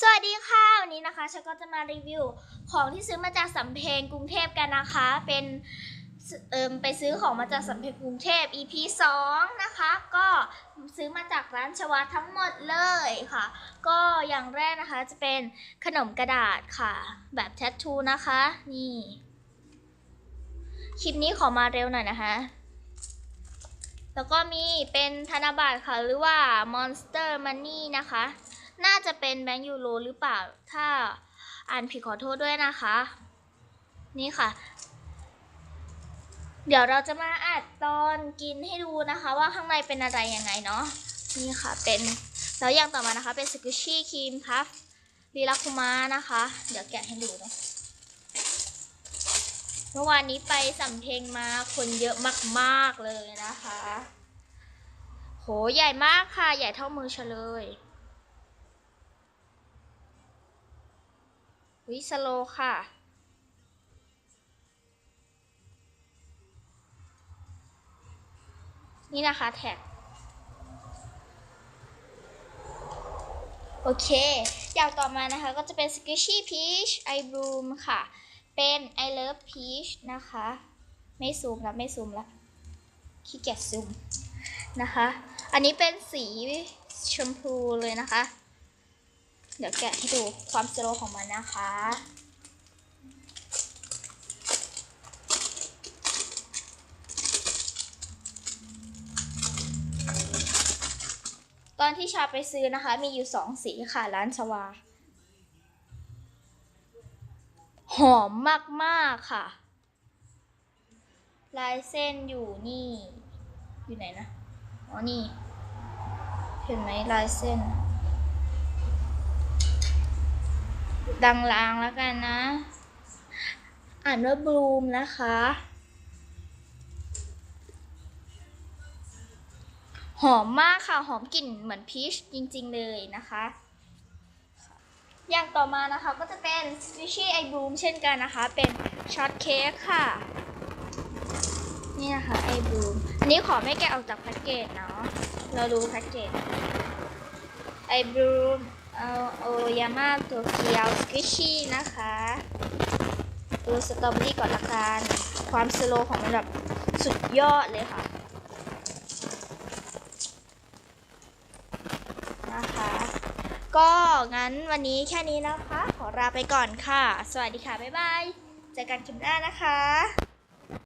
สวัสดีค่ะ วันนี้นะคะฉันก็จะมารีวิวของที่ซื้อมาจากสำเพ็งกรุงเทพกันนะคะ เป็นเอิมไปซื้อของมาจากสำเพ็งกรุงเทพ EP 2 นะคะ ก็ซื้อมาจากร้านชวาทั้งหมดเลยค่ะ ก็อย่างแรกนะคะจะเป็นขนมกระดาษค่ะ แบบแทททูนะคะ นี่ คลิปนี้ขอมาเร็วหน่อยนะคะแล้วก็มีเป็นธนบัตรค่ะ หรือว่า Monster Money นะคะ น่าจะเป็นแบงก์ยูโรหรือเปล่า ถ้าอ่านผิดขอโทษด้วยนะคะ นี่ค่ะ เดี๋ยวเราจะมาอัดตอนกินให้ดูนะคะ ว่าข้างในเป็นอะไรยังไงเนาะ นี่ค่ะเป็น แล้วอย่างต่อมานะคะ เป็นสกุชี่ครีมพัฟลีลาคุมานะคะ เดี๋ยวแกะให้ดูเนาะเมื่อวานนี้ไปสำเพ็งมาคนเยอะมาก ๆ เลยนะคะ โห ใหญ่มากค่ะ ใหญ่เท่ามือเฉลย วิสโลค่ะ นี่นะคะแท็ก โอเค อย่างต่อมานะคะก็จะเป็น Squishy Peach I Bloom ค่ะ เป็น I Love Peach นะคะ ไม่ซูมแล้วไม่ซูมแล้วขี้เกียจซูมนะคะ อันนี้เป็นสีชมพูเลยนะคะ เดี๋ยวแกะให้ดูความสโลของมันนะคะ ตอนที่ชาไปซื้อนะคะ มีอยู่สองสีค่ะ ร้านชวา หอมมากๆค่ะ ลายเส้นอยู่นี่ อยู่ไหนนะ อ๋อ นี่ เห็นไหมลายเส้น ดังลางแล้วกันนะ อ่านว่าบลูมนะคะ หอมมากค่ะ หอมกลิ่นเหมือนพีชจริงๆเลยนะคะ อย่างต่อมานะคะก็จะเป็น Squishy I Bloom เช่นกันนะคะ เป็นช็อตเค้กค่ะ นี่นะคะ I Bloom อันนี้ขอไม่แกะออกจากแพ็กเกจเนาะ เราดูแพ็กเกจ I Bloom เอาโอยาม่าตัวเกียว Squishy นะคะดูสตรอเบอรี่ก่อนละกันความสโลของมันแบบสุดยอดเลยค่ะ นะคะ ก็งั้นวันนี้แค่นี้นะคะ ขอลาไปก่อนค่ะ สวัสดีค่ะ บ๊ายบาย เจอกันคลิปหน้านะคะ